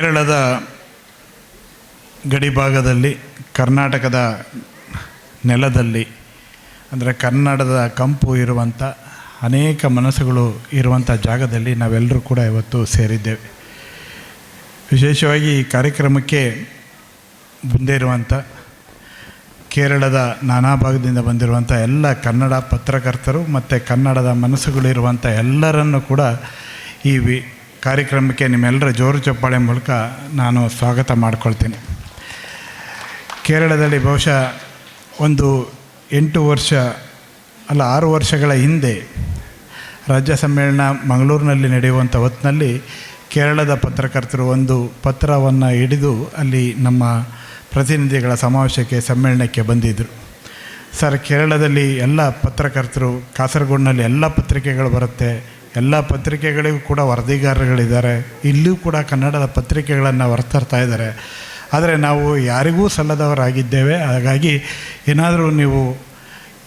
ಕೇರಳದ ಗಡಿಭಾಗದಲ್ಲಿ, ಕರ್ನಾಟಕದ ನೆಲದಲ್ಲಿ, ಅಂದರೆ ಕನ್ನಡದ ಕಂಪು ಇರುವಂಥ ಅನೇಕ ಮನಸ್ಸುಗಳು ಇರುವಂಥ ಜಾಗದಲ್ಲಿ ನಾವೆಲ್ಲರೂ ಕೂಡ ಇವತ್ತು ಸೇರಿದ್ದೇವೆ. ವಿಶೇಷವಾಗಿ ಈ ಕಾರ್ಯಕ್ರಮಕ್ಕೆ ಮುಂದೆ ಇರುವಂಥ ಕೇರಳದ ನಾನಾ ಭಾಗದಿಂದ ಬಂದಿರುವಂಥ ಎಲ್ಲ ಕನ್ನಡ ಪತ್ರಕರ್ತರು ಮತ್ತು ಕನ್ನಡದ ಮನಸ್ಸುಗಳಿರುವಂಥ ಎಲ್ಲರನ್ನು ಕೂಡ ಈ ಕಾರ್ಯಕ್ರಮಕ್ಕೆ ನಿಮ್ಮೆಲ್ಲರ ಜೋರು ಚಪ್ಪಾಳೆ ಮೂಲಕ ನಾನು ಸ್ವಾಗತ ಮಾಡಿಕೊಳ್ತೀನಿ. ಕೇರಳದಲ್ಲಿ ಬಹುಶಃ ಒಂದು ಎಂಟು ವರ್ಷ ಅಲ್ಲ ಆರು ವರ್ಷಗಳ ಹಿಂದೆ ರಾಜ್ಯ ಸಮ್ಮೇಳನ ಮಂಗಳೂರಿನಲ್ಲಿ ನಡೆಯುವಂಥ ಹೊತ್ತಿನಲ್ಲಿ ಕೇರಳದ ಪತ್ರಕರ್ತರು ಒಂದು ಪತ್ರವನ್ನು ಹಿಡಿದು ಅಲ್ಲಿ ನಮ್ಮ ಪ್ರತಿನಿಧಿಗಳ ಸಮಾವೇಶಕ್ಕೆ ಸಮ್ಮೇಳನಕ್ಕೆ ಬಂದಿದ್ದರು ಸರ್, ಕೇರಳದಲ್ಲಿ ಎಲ್ಲ ಪತ್ರಕರ್ತರು, ಕಾಸರಗೋಡಿನಲ್ಲಿ ಎಲ್ಲ ಪತ್ರಿಕೆಗಳು ಬರುತ್ತೆ. ಎಲ್ಲ ಪತ್ರಿಕೆಗಳಿಗೂ ಕೂಡ ವರದಿಗಾರರುಗಳಿದ್ದಾರೆ. ಇಲ್ಲೂ ಕೂಡ ಕನ್ನಡದ ಪತ್ರಿಕೆಗಳನ್ನು ಹೊರತರ್ತಾ ಇದ್ದಾರೆ. ಆದರೆ ನಾವು ಯಾರಿಗೂ ಸಲ್ಲದವರಾಗಿದ್ದೇವೆ. ಹಾಗಾಗಿ ಏನಾದರೂ ನೀವು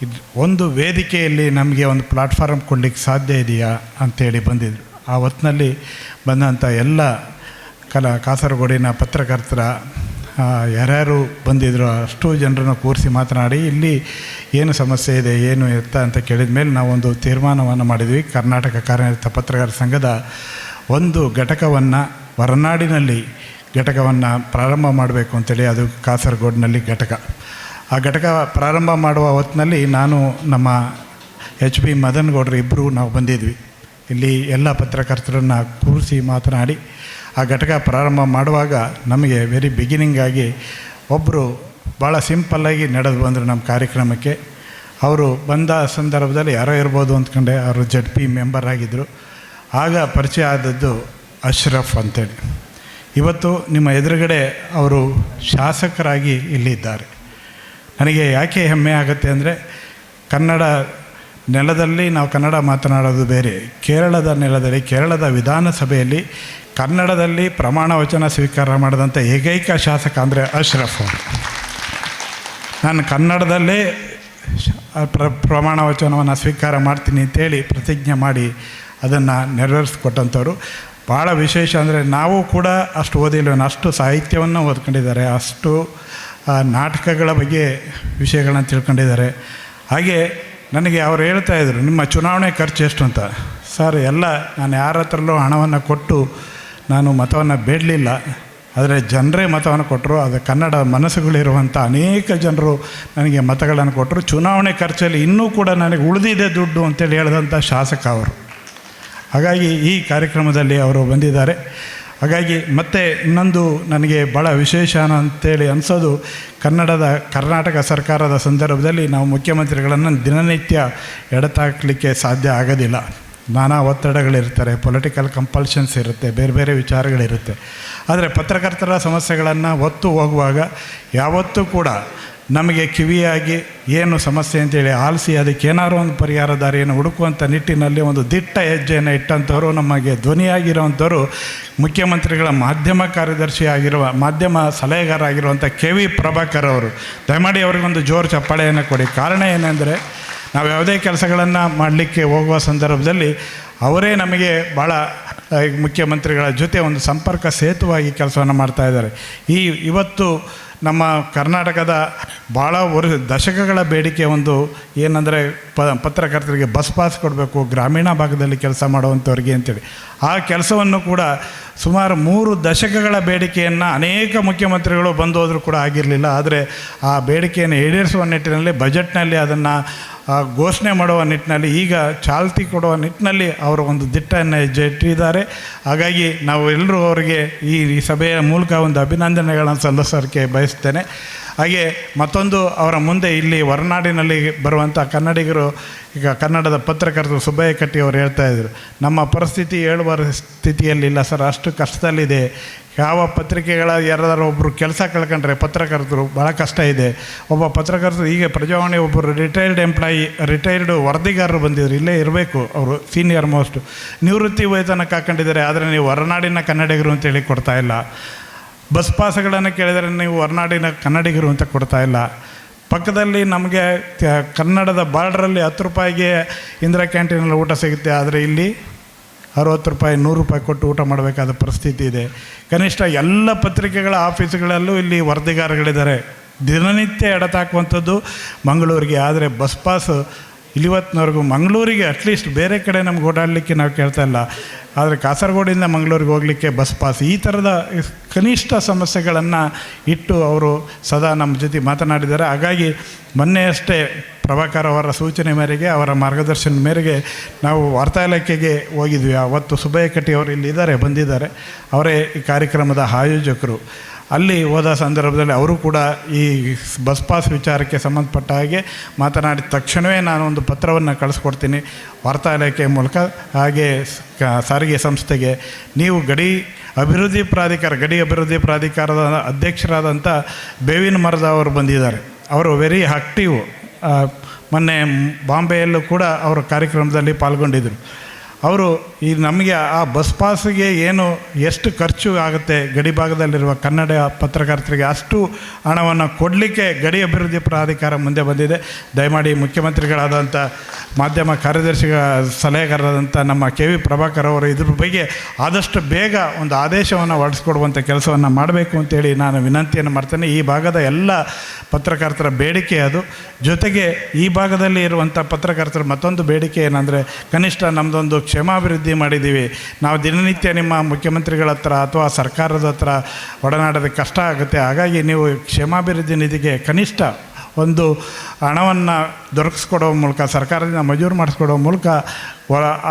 ಇದು ಒಂದು ವೇದಿಕೆಯಲ್ಲಿ ನಮಗೆ ಒಂದು ಪ್ಲಾಟ್ಫಾರ್ಮ್ ಕೊಡಲಿಕ್ಕೆ ಸಾಧ್ಯ ಇದೆಯಾ ಅಂಥೇಳಿ ಬಂದಿದ್ದರು ಆ ಹೊತ್ತಿನಲ್ಲಿ ಬಂದಂಥ ಎಲ್ಲ ಕಲಾ, ಕಾಸರಗೋಡಿನ ಪತ್ರಕರ್ತರ ಯಾರ್ಯಾರು ಬಂದಿದ್ರು ಅಷ್ಟು ಜನರನ್ನು ಕೂರಿಸಿ ಮಾತನಾಡಿ, ಇಲ್ಲಿ ಏನು ಸಮಸ್ಯೆ ಇದೆ, ಏನು ಎತ್ತ ಅಂತ ಕೇಳಿದ ಮೇಲೆ ನಾವೊಂದು ತೀರ್ಮಾನವನ್ನು ಮಾಡಿದ್ವಿ. ಕರ್ನಾಟಕ ಕಾರ್ಯನಿರತ ಪತ್ರಕಾರ ಸಂಘದ ಒಂದು ಘಟಕವನ್ನು ಹೊರನಾಡಿನಲ್ಲಿ ಘಟಕವನ್ನು ಪ್ರಾರಂಭ ಮಾಡಬೇಕು ಅಂತೇಳಿ, ಅದು ಕಾಸರಗೋಡಿನಲ್ಲಿ ಘಟಕ. ಆ ಘಟಕ ಪ್ರಾರಂಭ ಮಾಡುವ ಹೊತ್ತಿನಲ್ಲಿ ನಾನು, ನಮ್ಮ ಎಚ್ ಬಿ ಮದನ್ ಗೌಡ್ರು ಇಬ್ಬರು ನಾವು ಬಂದಿದ್ವಿ. ಇಲ್ಲಿ ಎಲ್ಲ ಪತ್ರಕರ್ತರನ್ನು ಕೂರಿಸಿ ಮಾತನಾಡಿ ಆ ಘಟಕ ಪ್ರಾರಂಭ ಮಾಡುವಾಗ ನಮಗೆ ವೆರಿ ಬಿಗಿನಿಂಗಾಗಿ ಒಬ್ಬರು ಭಾಳ ಸಿಂಪಲ್ಲಾಗಿ ನಡೆದು ಬಂದರು ನಮ್ಮ ಕಾರ್ಯಕ್ರಮಕ್ಕೆ. ಅವರು ಬಂದ ಸಂದರ್ಭದಲ್ಲಿ ಯಾರೋ ಇರ್ಬೋದು ಅಂದ್ಕೊಂಡೆ, ಅವರು ಜಡ್ ಪಿ ಮೆಂಬರ್ ಆಗಿದ್ದರು ಆಗ ಪರಿಚಯ ಆದದ್ದು ಅಶ್ರಫ್ ಅಂತೇಳಿ. ಇವತ್ತು ನಿಮ್ಮ ಎದುರುಗಡೆ ಅವರು ಶಾಸಕರಾಗಿ ಇಲ್ಲಿದ್ದಾರೆ ನನಗೆ ಯಾಕೆ ಹೆಮ್ಮೆ ಆಗುತ್ತೆ ಅಂದರೆ ಕನ್ನಡ ನೆಲದಲ್ಲಿ ನಾವು ಕನ್ನಡ ಮಾತನಾಡೋದು ಬೇರೆ. ಕೇರಳದ ನೆಲದಲ್ಲಿ, ಕೇರಳದ ವಿಧಾನಸಭೆಯಲ್ಲಿ ಕನ್ನಡದಲ್ಲಿ ಪ್ರಮಾಣ ವಚನ ಸ್ವೀಕಾರ ಮಾಡಿದಂಥ ಏಕೈಕ ಶಾಸಕ ಅಂದರೆ ಅಶ್ರಫ್. ನಾನು ಕನ್ನಡದಲ್ಲೇ ಪ್ರ, ಪ್ರಮಾಣ ವಚನವನ್ನು ಸ್ವೀಕಾರ ಮಾಡ್ತೀನಿ ಅಂತೇಳಿ ಪ್ರತಿಜ್ಞೆ ಮಾಡಿ ಅದನ್ನು ನೆರವೇರಿಸ್ಕೊಟ್ಟಂಥವ್ರು. ಭಾಳ ವಿಶೇಷ ಅಂದರೆ ನಾವು ಕೂಡ ಅಷ್ಟು ಓದಿಲ್ಲ, ಅಷ್ಟು ಸಾಹಿತ್ಯವನ್ನು ಓದ್ಕೊಂಡಿದ್ದಾರೆ, ಅಷ್ಟು ನಾಟಕಗಳ ಬಗ್ಗೆ ವಿಷಯಗಳನ್ನ ತಿಳ್ಕೊಂಡಿದ್ದಾರೆ. ಹಾಗೆ ನನಗೆ ಅವ್ರು ಹೇಳ್ತಾ ಇದ್ರು, ನಿಮ್ಮ ಚುನಾವಣೆ ಖರ್ಚು ಎಷ್ಟು ಅಂತ? ಸರ್, ಎಲ್ಲ ನಾನು ಯಾರ ಹತ್ರಲ್ಲೂ ಹಣವನ್ನು ಕೊಟ್ಟು ನಾನು ಮತವನ್ನು ಬೇಡಲಿಲ್ಲ. ಆದರೆ ಜನರೇ ಮತವನ್ನು ಕೊಟ್ಟರು ಅದು ಕನ್ನಡ ಮನಸ್ಸುಗಳಿರುವಂಥ ಅನೇಕ ಜನರು ನನಗೆ ಮತಗಳನ್ನು ಕೊಟ್ಟರು ಚುನಾವಣೆ ಖರ್ಚಲ್ಲಿ ಇನ್ನೂ ಕೂಡ ನನಗೆ ಉಳಿದಿದೆ ದುಡ್ಡು ಅಂತೇಳಿ ಹೇಳಿದಂಥ ಶಾಸಕ ಅವರು. ಹಾಗಾಗಿ ಈ ಕಾರ್ಯಕ್ರಮದಲ್ಲಿ ಅವರು ಬಂದಿದ್ದಾರೆ. ಹಾಗಾಗಿ ಮತ್ತೆ ಇನ್ನೊಂದು ನನಗೆ ಭಾಳ ವಿಶೇಷ ಅಂತೇಳಿ ಅನಿಸೋದು, ಕನ್ನಡದ, ಕರ್ನಾಟಕ ಸರ್ಕಾರದ ಸಂದರ್ಭದಲ್ಲಿ ನಾವು ಮುಖ್ಯಮಂತ್ರಿಗಳನ್ನು ದಿನನಿತ್ಯ ಎಡತಾಕಲಿಕ್ಕೆ ಸಾಧ್ಯ ಆಗೋದಿಲ್ಲ. ನಾನಾ ಒತ್ತಡಗಳಿರ್ತಾರೆ ಪೊಲಿಟಿಕಲ್ ಕಂಪಲ್ಷನ್ಸ್ ಇರುತ್ತೆ, ಬೇರೆ ಬೇರೆ ವಿಚಾರಗಳಿರುತ್ತೆ. ಆದರೆ ಪತ್ರಕರ್ತರ ಸಮಸ್ಯೆಗಳನ್ನು ಒತ್ತು ಹೋಗುವಾಗ ಯಾವತ್ತೂ ಕೂಡ ನಮಗೆ ಕಿವಿಯಾಗಿ ಏನು ಸಮಸ್ಯೆ ಅಂತೇಳಿ ಆಲಿಸಿ ಅದಕ್ಕೆ ಏನಾದ್ರು ಒಂದು ಪರಿಹಾರ ದಾರಿಯನ್ನು ಹುಡುಕುವಂಥ ನಿಟ್ಟಿನಲ್ಲಿ ಒಂದು ದಿಟ್ಟ ಹೆಜ್ಜೆಯನ್ನು ಇಟ್ಟಂಥವರು, ನಮಗೆ ಧ್ವನಿಯಾಗಿರುವಂಥವರು, ಮುಖ್ಯಮಂತ್ರಿಗಳ ಮಾಧ್ಯಮ ಕಾರ್ಯದರ್ಶಿ ಆಗಿರುವ, ಮಾಧ್ಯಮ ಸಲಹೆಗಾರ ಆಗಿರುವಂಥ ಕೆ ವಿ ಪ್ರಭಾಕರ್ ಅವರು, ದಯಮಾಡಿ ಅವರಿಗೊಂದು ಜೋರು ಚಪ್ಪಾಳೆಯನ್ನು ಕೊಡಿ. ಕಾರಣ ಏನೆಂದರೆ, ನಾವು ಯಾವುದೇ ಕೆಲಸಗಳನ್ನು ಮಾಡಲಿಕ್ಕೆ ಹೋಗುವ ಸಂದರ್ಭದಲ್ಲಿ ಅವರೇ ನಮಗೆ ಭಾಳ ಮುಖ್ಯಮಂತ್ರಿಗಳ ಜೊತೆ ಒಂದು ಸಂಪರ್ಕ ಸೇತುವಾಗಿ ಕೆಲಸವನ್ನು ಮಾಡ್ತಾ ಇದ್ದಾರೆ. ಈ ಇವತ್ತು ನಮ್ಮ ಕರ್ನಾಟಕದ ಭಾಳ ವರ್ಷ ದಶಕಗಳ ಬೇಡಿಕೆ ಒಂದು ಏನಂದರೆ ಪ, ಪತ್ರಕರ್ತರಿಗೆ ಬಸ್ ಪಾಸ್ ಕೊಡಬೇಕು, ಗ್ರಾಮೀಣ ಭಾಗದಲ್ಲಿ ಕೆಲಸ ಮಾಡುವಂಥವ್ರಿಗೆ ಅಂತೇಳಿ. ಆ ಕೆಲಸವನ್ನು ಕೂಡ ಸುಮಾರು ಮೂರು ದಶಕಗಳ ಬೇಡಿಕೆಯನ್ನು ಅನೇಕ ಮುಖ್ಯಮಂತ್ರಿಗಳು ಬಂದು ಹೋದರೂ ಕೂಡ ಆಗಿರಲಿಲ್ಲ. ಆದರೆ ಆ ಬೇಡಿಕೆಯನ್ನು ಈಡೇರಿಸುವ ನಿಟ್ಟಿನಲ್ಲಿ, ಬಜೆಟ್ನಲ್ಲಿ ಅದನ್ನು ಘೋಷಣೆ ಮಾಡುವ ನಿಟ್ಟಿನಲ್ಲಿ, ಈಗ ಚಾಲ್ತಿ ಕೊಡುವ ನಿಟ್ಟಿನಲ್ಲಿ ಅವರು ಒಂದು ದಿಟ್ಟನ್ನು ಹೆಜ್ಜೆ ಇಟ್ಟಿದ್ದಾರೆ ಹಾಗಾಗಿ ನಾವು ಎಲ್ಲರೂ ಅವರಿಗೆ ಈ ಈ ಸಭೆಯ ಮೂಲಕ ಒಂದು ಅಭಿನಂದನೆಗಳನ್ನು ಸಲ್ಲಿಸೋಕ್ಕೆ ಬಯಸ್ತೇನೆ. ಹಾಗೆ ಮತ್ತೊಂದು, ಅವರ ಮುಂದೆ ಇಲ್ಲಿ ಹೊರನಾಡಿನಲ್ಲಿ ಬರುವಂಥ ಕನ್ನಡಿಗರು, ಈಗ ಕನ್ನಡದ ಪತ್ರಕರ್ತರು ಸುಬ್ಬಯ್ಯ ಕಟ್ಟಿ ಅವರು ಹೇಳ್ತಾ ಇದ್ದರು ನಮ್ಮ ಪರಿಸ್ಥಿತಿ ಹೇಳುವ ಸ್ಥಿತಿಯಲ್ಲಿಲ್ಲ ಸರ್, ಅಷ್ಟು ಕಷ್ಟದಲ್ಲಿದೆ. ಯಾವ ಪತ್ರಿಕೆಗಳ ಯಾರಾದರೂ ಒಬ್ಬರು ಕೆಲಸ ಕಳ್ಕೊಂಡ್ರೆ ಪತ್ರಕರ್ತರು ಭಾಳ ಕಷ್ಟ ಇದೆ. ಒಬ್ಬ ಪತ್ರಕರ್ತರು ಈಗ ಪ್ರಜಾವಾಣಿ ಒಬ್ಬರು ರಿಟೈರ್ಡ್ ಎಂಪ್ಲಾಯಿ ರಿಟೈರ್ಡ್ ವರದಿಗಾರರು ಬಂದಿದ್ರು, ಇಲ್ಲೇ ಇರಬೇಕು ಅವರು ಸೀನಿಯರ್ ಮೋಸ್ಟ್ ನಿವೃತ್ತಿ ವೇತನ ಹಾಕೊಂಡಿದ್ದಾರೆ, ಆದರೆ ನೀವು ಹೊರನಾಡಿನ ಕನ್ನಡಿಗರು ಅಂತೇಳಿ ಕೊಡ್ತಾ ಇಲ್ಲ. ಬಸ್ ಪಾಸ್ಗಳನ್ನು ಕೇಳಿದರೆ ನೀವು ಹೊರನಾಡಿನ ಕನ್ನಡಿಗರು ಅಂತ ಕೊಡ್ತಾ ಇಲ್ಲ. ಪಕ್ಕದಲ್ಲಿ ನಮಗೆ ಕನ್ನಡದ ಬಾರ್ಡ್ರಲ್ಲಿ ಹತ್ತು ರೂಪಾಯಿಗೆ ಇಂದಿರಾ ಕ್ಯಾಂಟೀನಲ್ಲಿ ಊಟ ಸಿಗುತ್ತೆ, ಆದರೆ ಇಲ್ಲಿ ಅರುವತ್ತು ರೂಪಾಯಿ, ನೂರು ರೂಪಾಯಿ ಕೊಟ್ಟು ಊಟ ಮಾಡಬೇಕಾದ ಪರಿಸ್ಥಿತಿ ಇದೆ. ಕನಿಷ್ಠ ಎಲ್ಲ ಪತ್ರಿಕೆಗಳ ಆಫೀಸ್ಗಳಲ್ಲೂ ಇಲ್ಲಿ ವರದಿಗಾರಗಳಿದ್ದಾರೆ ದಿನನಿತ್ಯ ಎಡತಾಕುವಂಥದ್ದು ಮಂಗಳೂರಿಗೆ. ಆದರೆ ಬಸ್ ಪಾಸ್ ಇಲ್ಲಿವತ್ತಿನವರೆಗೂ ಮಂಗಳೂರಿಗೆ ಅಟ್ಲೀಸ್ಟ್ ಬೇರೆ ಕಡೆ ನಮ್ಗೆ ಓಡಾಡಲಿಕ್ಕೆ ನಾವು ಕೇಳ್ತಾ ಇಲ್ಲ. ಆದರೆ ಕಾಸರಗೋಡಿಂದ ಮಂಗಳೂರಿಗೆ ಹೋಗಲಿಕ್ಕೆ ಬಸ್ ಪಾಸ್ ಈ ಥರದ ಕನಿಷ್ಠ ಸಮಸ್ಯೆಗಳನ್ನು ಇಟ್ಟು ಅವರು ಸದಾ ನಮ್ಮ ಜೊತೆ ಮಾತನಾಡಿದ್ದಾರೆ. ಹಾಗಾಗಿ ಮೊನ್ನೆಯಷ್ಟೇ ಪ್ರಭಾಕರ್ ಅವರ ಸೂಚನೆ ಮೇರೆಗೆ, ಅವರ ಮಾರ್ಗದರ್ಶನ ಮೇರೆಗೆ ನಾವು ವಾರ್ತಾ ಇಲಾಖೆಗೆ ಹೋಗಿದ್ವಿ. ಅವತ್ತು ಸುಬ್ಬಯ್ಯ ಕಟ್ಟಿ ಅವರು ಇಲ್ಲಿದ್ದಾರೆ, ಬಂದಿದ್ದಾರೆ. ಅವರೇ ಈ ಕಾರ್ಯಕ್ರಮದ ಆಯೋಜಕರು. ಅಲ್ಲಿ ಹೋದ ಸಂದರ್ಭದಲ್ಲಿ ಅವರು ಕೂಡ ಈ ಬಸ್ ಪಾಸ್ ವಿಚಾರಕ್ಕೆ ಸಂಬಂಧಪಟ್ಟ ಹಾಗೆ ಮಾತನಾಡಿದ ತಕ್ಷಣವೇ ನಾನು ಒಂದು ಪತ್ರವನ್ನು ಕಳಿಸ್ಕೊಡ್ತೀನಿ ವಾರ್ತಾ ಮೂಲಕ. ಹಾಗೆ ಸಾರಿಗೆ ಸಂಸ್ಥೆಗೆ ನೀವು ಗಡಿ ಅಭಿವೃದ್ಧಿ ಪ್ರಾಧಿಕಾರ, ಗಡಿ ಅಭಿವೃದ್ಧಿ ಪ್ರಾಧಿಕಾರದ ಅಧ್ಯಕ್ಷರಾದಂಥ ಬೇವಿನ ಮರದ ಅವರು ಬಂದಿದ್ದಾರೆ. ಅವರು ವೆರಿ ಆಕ್ಟಿವ್ ಮೊನ್ನೆ ಬಾಂಬೆಯಲ್ಲೂ ಕೂಡ ಅವರು ಕಾರ್ಯಕ್ರಮದಲ್ಲಿ ಪಾಲ್ಗೊಂಡಿದ್ದರು. ಅವರು ಈ ನಮಗೆ ಆ ಬಸ್ ಪಾಸಿಗೆ ಏನು ಎಷ್ಟು ಖರ್ಚು ಆಗುತ್ತೆ, ಗಡಿ ಭಾಗದಲ್ಲಿರುವ ಕನ್ನಡ ಪತ್ರಕರ್ತರಿಗೆ ಅಷ್ಟು ಹಣವನ್ನು ಕೊಡಲಿಕ್ಕೆ ಗಡಿ ಅಭಿವೃದ್ಧಿ ಪ್ರಾಧಿಕಾರ ಮುಂದೆ ಬಂದಿದೆ. ದಯಮಾಡಿ ಮುಖ್ಯಮಂತ್ರಿಗಳಾದಂಥ ಮಾಧ್ಯಮ ಕಾರ್ಯದರ್ಶಿಗಳ ಸಲಹೆಗಾರರಾದಂಥ ನಮ್ಮ ಕೆ ವಿ ಪ್ರಭಾಕರ್ ಅವರು ಇದ್ರ ಬಗ್ಗೆ ಆದಷ್ಟು ಬೇಗ ಒಂದು ಆದೇಶವನ್ನು ಹೊರಡಿಸ್ಕೊಡುವಂಥ ಕೆಲಸವನ್ನು ಮಾಡಬೇಕು ಅಂತೇಳಿ ನಾನು ವಿನಂತಿಯನ್ನು ಮಾಡ್ತೇನೆ. ಈ ಭಾಗದ ಎಲ್ಲ ಪತ್ರಕರ್ತರ ಬೇಡಿಕೆ ಅದು. ಜೊತೆಗೆ ಈ ಭಾಗದಲ್ಲಿ ಇರುವಂಥ ಪತ್ರಕರ್ತರ ಮತ್ತೊಂದು ಬೇಡಿಕೆ ಏನಂದರೆ, ಕನಿಷ್ಠ ನಮ್ಮದೊಂದು ಕ್ಷೇಮಾಭಿವೃದ್ಧಿ ಮಾಡಿದ್ದೀವಿ. ನಾವು ದಿನನಿತ್ಯ ನಿಮ್ಮ ಮುಖ್ಯಮಂತ್ರಿಗಳ ಹತ್ರ ಅಥವಾ ಸರ್ಕಾರದ ಹತ್ರ ಒಡನಾಡೋದಕ್ಕೆ ಕಷ್ಟ ಆಗುತ್ತೆ. ಹಾಗಾಗಿ ನೀವು ಕ್ಷೇಮಾಭಿವೃದ್ಧಿ ನಿಧಿಗೆ ಕನಿಷ್ಠ ಒಂದು ಹಣವನ್ನು ದೊರಕಿಸ್ಕೊಡೋ ಮೂಲಕ, ಸರ್ಕಾರದಿಂದ ಮಂಜೂರು ಮಾಡಿಸ್ಕೊಡೋ ಮೂಲಕ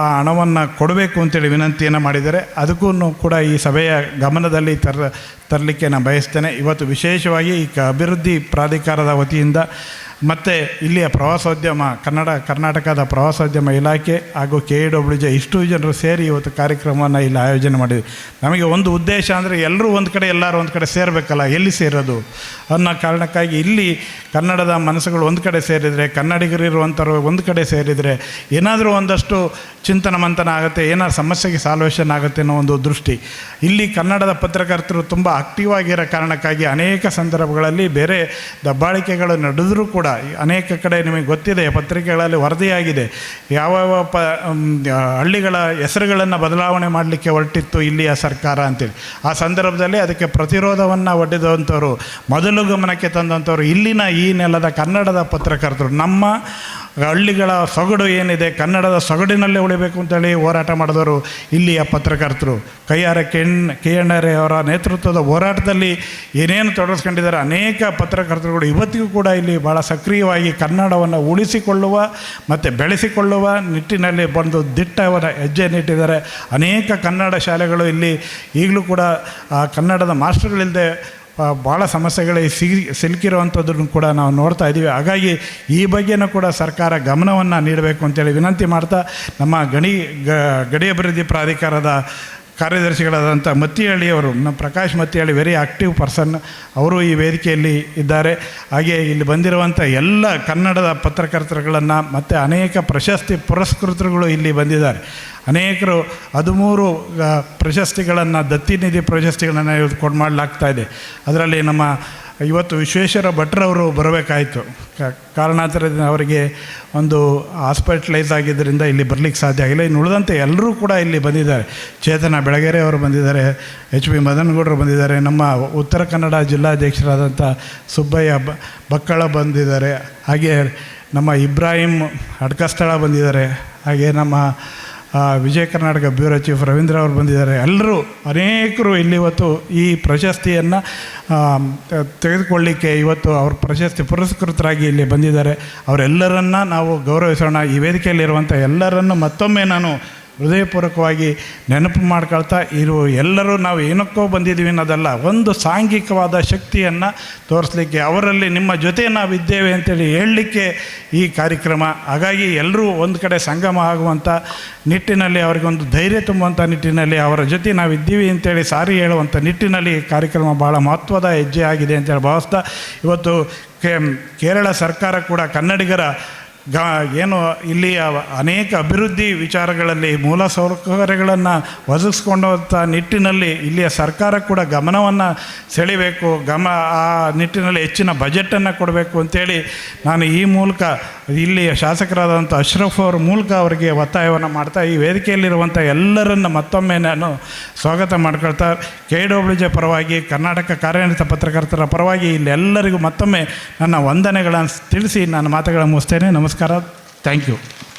ಆ ಹಣವನ್ನು ಕೊಡಬೇಕು ಅಂತೇಳಿ ವಿನಂತಿಯನ್ನು ಮಾಡಿದ್ದಾರೆ. ಅದಕ್ಕೂ ಕೂಡ ಈ ಸಭೆಯ ಗಮನದಲ್ಲಿ ತರ, ತರಲಿಕ್ಕೆ ನಾನು ಬಯಸ್ತೇನೆ. ಇವತ್ತು ವಿಶೇಷವಾಗಿ ಈ ಅಭಿವೃದ್ಧಿ ಪ್ರಾಧಿಕಾರದ ವತಿಯಿಂದ ಮತ್ತು ಇಲ್ಲಿಯ ಪ್ರವಾಸೋದ್ಯಮ, ಕನ್ನಡ, ಕರ್ನಾಟಕದ ಪ್ರವಾಸೋದ್ಯಮ ಇಲಾಖೆ ಹಾಗೂ ಕೆ ಇ ಡಬ್ಲ್ಯೂ ಜೆ ಇಷ್ಟು ಜನರು ಸೇರಿ ಇವತ್ತು ಕಾರ್ಯಕ್ರಮವನ್ನು ಇಲ್ಲಿ ಆಯೋಜನೆ ಮಾಡಿದ್ವಿ. ನಮಗೆ ಒಂದು ಉದ್ದೇಶ ಅಂದರೆ ಎಲ್ಲರೂ ಒಂದು ಕಡೆ, ಎಲ್ಲರೂ ಒಂದು ಕಡೆ ಸೇರಬೇಕಲ್ಲ, ಎಲ್ಲಿ ಸೇರೋದು? ಅನ್ನೋ ಕಾರಣಕ್ಕಾಗಿ ಇಲ್ಲಿ ಕನ್ನಡದ ಮನಸ್ಸುಗಳು ಒಂದು ಕಡೆ ಸೇರಿದರೆ, ಕನ್ನಡಿಗರು ಇರುವಂಥವ್ರು ಒಂದು ಕಡೆ ಸೇರಿದರೆ ಏನಾದರೂ ಒಂದಷ್ಟು ಚಿಂತನ ಮಂಥನ ಆಗುತ್ತೆ, ಏನಾದ್ರು ಸಮಸ್ಯೆಗೆ ಸಾಲ್ವೇಷನ್ ಆಗುತ್ತೆ ಅನ್ನೋ ಒಂದು ದೃಷ್ಟಿ. ಇಲ್ಲಿ ಕನ್ನಡದ ಪತ್ರಕರ್ತರು ತುಂಬ ಆಕ್ಟಿವ್ ಆಗಿರೋ ಕಾರಣಕ್ಕಾಗಿ ಅನೇಕ ಸಂದರ್ಭಗಳಲ್ಲಿ ಬೇರೆ ದಬ್ಬಾಳಿಕೆಗಳು ನಡೆದರೂ ಕೂಡ ಅನೇಕ ಕಡೆ ನಿಮಗೆ ಗೊತ್ತಿದೆ, ಪತ್ರಿಕೆಗಳಲ್ಲಿ ವರದಿಯಾಗಿದೆ. ಯಾವ್ಯಾವ ಪ ಹಳ್ಳಿಗಳ ಹೆಸರುಗಳನ್ನು ಬದಲಾವಣೆ ಮಾಡಲಿಕ್ಕೆ ಹೊರಟಿತ್ತು ಇಲ್ಲಿಯ ಸರ್ಕಾರ ಅಂತೇಳಿ. ಆ ಸಂದರ್ಭದಲ್ಲಿ ಅದಕ್ಕೆ ಪ್ರತಿರೋಧವನ್ನು ಒಡ್ಡಿದಂಥವ್ರು, ಮೊದಲು ಗಮನಕ್ಕೆ ತಂದಂಥವ್ರು, ಇಲ್ಲಿನ ಈ ನೆಲದ ಕನ್ನಡದ ಪತ್ರಕರ್ತರು, ನಮ್ಮ ಹಳ್ಳಿಗಳ ಸೊಗಡು ಏನಿದೆ, ಕನ್ನಡದ ಸೊಗಡಿನಲ್ಲೇ ಉಳಿಬೇಕು ಅಂತೇಳಿ ಹೋರಾಟ ಮಾಡಿದವರು ಇಲ್ಲಿಯ ಪತ್ರಕರ್ತರು. ಕೈಯಾರ ಕೆಣ್ ಕೆ ಎಣ್ಣರೆ ಅವರ ನೇತೃತ್ವದ ಹೋರಾಟದಲ್ಲಿ ಏನೇನು ತೊಡಗಿಸ್ಕೊಂಡಿದ್ದಾರೆ, ಅನೇಕ ಪತ್ರಕರ್ತರುಗಳು ಇವತ್ತಿಗೂ ಕೂಡ ಇಲ್ಲಿ ಭಾಳ ಸಕ್ರಿಯವಾಗಿ ಕನ್ನಡವನ್ನು ಉಳಿಸಿಕೊಳ್ಳುವ ಮತ್ತು ಬೆಳೆಸಿಕೊಳ್ಳುವ ನಿಟ್ಟಿನಲ್ಲಿ ಬಂದು ದಿಟ್ಟವರ ಹೆಜ್ಜೆ ಇಟ್ಟಿದ್ದಾರೆ ಅನೇಕ ಕನ್ನಡ ಶಾಲೆಗಳು ಇಲ್ಲಿ ಈಗಲೂ ಕೂಡ ಕನ್ನಡದ ಮಾಸ್ಟರ್ಗಳಿಲ್ಲದೆ ಭಾಳ ಸಮಸ್ಯೆಗಳಿಗೆ ಸಿಗಿ ಸಿಲುಕಿರುವಂಥದ್ದನ್ನು ಕೂಡ ನಾವು ನೋಡ್ತಾ ಇದ್ದೀವಿ. ಹಾಗಾಗಿ ಈ ಬಗ್ಗೆನೂ ಕೂಡ ಸರ್ಕಾರ ಗಮನವನ್ನು ನೀಡಬೇಕು ಅಂತೇಳಿ ವಿನಂತಿ ಮಾಡ್ತಾ ನಮ್ಮ ಗಣಿ ಗಡಿ ಅಭಿವೃದ್ಧಿ ಪ್ರಾಧಿಕಾರದ ಕಾರ್ಯದರ್ಶಿಗಳಾದಂಥ ಮತ್ತಿಹಳ್ಳಿಯವರು ನಮ್ಮ Prakash Mattihalli very active person ಅವರು ಈ ವೇದಿಕೆಯಲ್ಲಿ ಇದ್ದಾರೆ. ಹಾಗೆ ಇಲ್ಲಿ ಬಂದಿರುವಂಥ ಎಲ್ಲ ಕನ್ನಡದ ಪತ್ರಕರ್ತರುಗಳನ್ನು ಮತ್ತು ಅನೇಕ ಪ್ರಶಸ್ತಿ ಪುರಸ್ಕೃತರುಗಳು ಇಲ್ಲಿ ಬಂದಿದ್ದಾರೆ. ಅನೇಕರು ಹದಿಮೂರು ಪ್ರಶಸ್ತಿಗಳನ್ನು ದತ್ತಿ ನಿಧಿ ಪ್ರಶಸ್ತಿಗಳನ್ನು ಇವತ್ತು ಕೊಡು ಇದೆ. ಅದರಲ್ಲಿ ನಮ್ಮ ಇವತ್ತು ವಿಶ್ವೇಶ್ವರ ಭಟ್ರವರು ಬರಬೇಕಾಯಿತು. ಕಾರಣಾಂತರದಿಂದ ಅವರಿಗೆ ಒಂದು ಹಾಸ್ಪಿಟ್ಲೈಸ್ ಆಗಿದ್ದರಿಂದ ಇಲ್ಲಿ ಬರಲಿಕ್ಕೆ ಸಾಧ್ಯ ಆಗಿಲ್ಲ. ಇನ್ನು ಉಳಿದಂತೆ ಎಲ್ಲರೂ ಕೂಡ ಇಲ್ಲಿ ಬಂದಿದ್ದಾರೆ. ಚೇತನ ಬೆಳಗೆರೆ ಅವರು ಬಂದಿದ್ದಾರೆ, ಎಚ್ ಪಿ ಮದನಗೌಡರು ಬಂದಿದ್ದಾರೆ, ನಮ್ಮ ಉತ್ತರ ಕನ್ನಡ ಜಿಲ್ಲಾಧ್ಯಕ್ಷರಾದಂಥ ಸುಬ್ಬಯ್ಯ ಬಕ್ಕಳ ಬಂದಿದ್ದಾರೆ, ಹಾಗೆ ನಮ್ಮ ಇಬ್ರಾಹಿಂ ಅಡ್ಕಸ್ಥಳ ಬಂದಿದ್ದಾರೆ, ಹಾಗೆ ನಮ್ಮ ವಿಜಯ ಕರ್ನಾಟಕ ಬ್ಯೂರೋ ಚೀಫ್ ರವೀಂದ್ರ ಅವರು ಬಂದಿದ್ದಾರೆ. ಎಲ್ಲರೂ ಅನೇಕರು ಇಲ್ಲಿ ಇವತ್ತು ಈ ಪ್ರಶಸ್ತಿಯನ್ನು ತೆಗೆದುಕೊಳ್ಳಿಕ್ಕೆ ಇವತ್ತು ಅವ್ರ ಪ್ರಶಸ್ತಿ ಪುರಸ್ಕೃತರಾಗಿ ಇಲ್ಲಿ ಬಂದಿದ್ದಾರೆ. ಅವರೆಲ್ಲರನ್ನ ನಾವು ಗೌರವಿಸೋಣ. ಈ ವೇದಿಕೆಯಲ್ಲಿರುವಂಥ ಎಲ್ಲರನ್ನು ಮತ್ತೊಮ್ಮೆ ನಾನು ಹೃದಯಪೂರ್ವಕವಾಗಿ ನೆನಪು ಮಾಡ್ಕೊಳ್ತಾ ಇರುವ ಎಲ್ಲರೂ ನಾವು ಏನಕ್ಕೋ ಬಂದಿದ್ದೀವಿ ಅನ್ನೋದಲ್ಲ, ಒಂದು ಸಾಂಘಿಕವಾದ ಶಕ್ತಿಯನ್ನು ತೋರಿಸ್ಲಿಕ್ಕೆ, ಅವರಲ್ಲಿ ನಿಮ್ಮ ಜೊತೆ ನಾವಿದ್ದೇವೆ ಅಂತೇಳಿ ಹೇಳಲಿಕ್ಕೆ ಈ ಕಾರ್ಯಕ್ರಮ. ಹಾಗಾಗಿ ಎಲ್ಲರೂ ಒಂದು ಕಡೆ ಸಂಗಮ ಆಗುವಂಥ ನಿಟ್ಟಿನಲ್ಲಿ, ಅವರಿಗೊಂದು ಧೈರ್ಯ ತುಂಬುವಂಥ ನಿಟ್ಟಿನಲ್ಲಿ ಅವರ ಜೊತೆ ನಾವಿದ್ದೀವಿ ಅಂತೇಳಿ ಸಾರಿ ಹೇಳುವಂಥ ನಿಟ್ಟಿನಲ್ಲಿ ಈ ಕಾರ್ಯಕ್ರಮ ಭಾಳ ಮಹತ್ವದ ಹೆಜ್ಜೆ ಆಗಿದೆ ಅಂತೇಳಿ ಭಾವಿಸ್ತಾ, ಇವತ್ತು ಕೇರಳ ಸರ್ಕಾರ ಕೂಡ ಕನ್ನಡಿಗರ ಗ ಏನು ಇಲ್ಲಿಯ ಅನೇಕ ಅಭಿವೃದ್ಧಿ ವಿಚಾರಗಳಲ್ಲಿ ಮೂಲ ಸೌಕರ್ಯಗಳನ್ನು ಒದಗಿಸ್ಕೊಂಡಂಥ ನಿಟ್ಟಿನಲ್ಲಿ ಇಲ್ಲಿಯ ಸರ್ಕಾರ ಕೂಡ ಗಮನವನ್ನು ಸೆಳಿಬೇಕು, ಗಮ ಆ ನಿಟ್ಟಿನಲ್ಲಿ ಹೆಚ್ಚಿನ ಬಜೆಟನ್ನು ಕೊಡಬೇಕು ಅಂತೇಳಿ ನಾನು ಈ ಮೂಲಕ ಇಲ್ಲಿಯ ಶಾಸಕರಾದಂಥ ಅಶ್ರಫ್ ಅವರ ಮೂಲಕ ಅವರಿಗೆ ಒತ್ತಾಯವನ್ನು ಮಾಡ್ತಾ ಈ ವೇದಿಕೆಯಲ್ಲಿರುವಂಥ ಎಲ್ಲರನ್ನ ಮತ್ತೊಮ್ಮೆ ನಾನು ಸ್ವಾಗತ ಮಾಡ್ಕೊಳ್ತಾ ಕೆ ಡಬ್ಲ್ಯೂ ಜೆ ಪರವಾಗಿ, ಕರ್ನಾಟಕ ಕಾರ್ಯನಿರತ ಪತ್ರಕರ್ತರ ಪರವಾಗಿ ಇಲ್ಲೆಲ್ಲರಿಗೂ ಮತ್ತೊಮ್ಮೆ ನನ್ನ ವಂದನೆಗಳನ್ನು ತಿಳಿಸಿ ನಾನು ಮಾತುಗಳನ್ನು ಮುಗಿಸ್ತೇನೆ. ನಮಸ್ಕಾರ ಥ್ಯಾಂಕ್ ಯು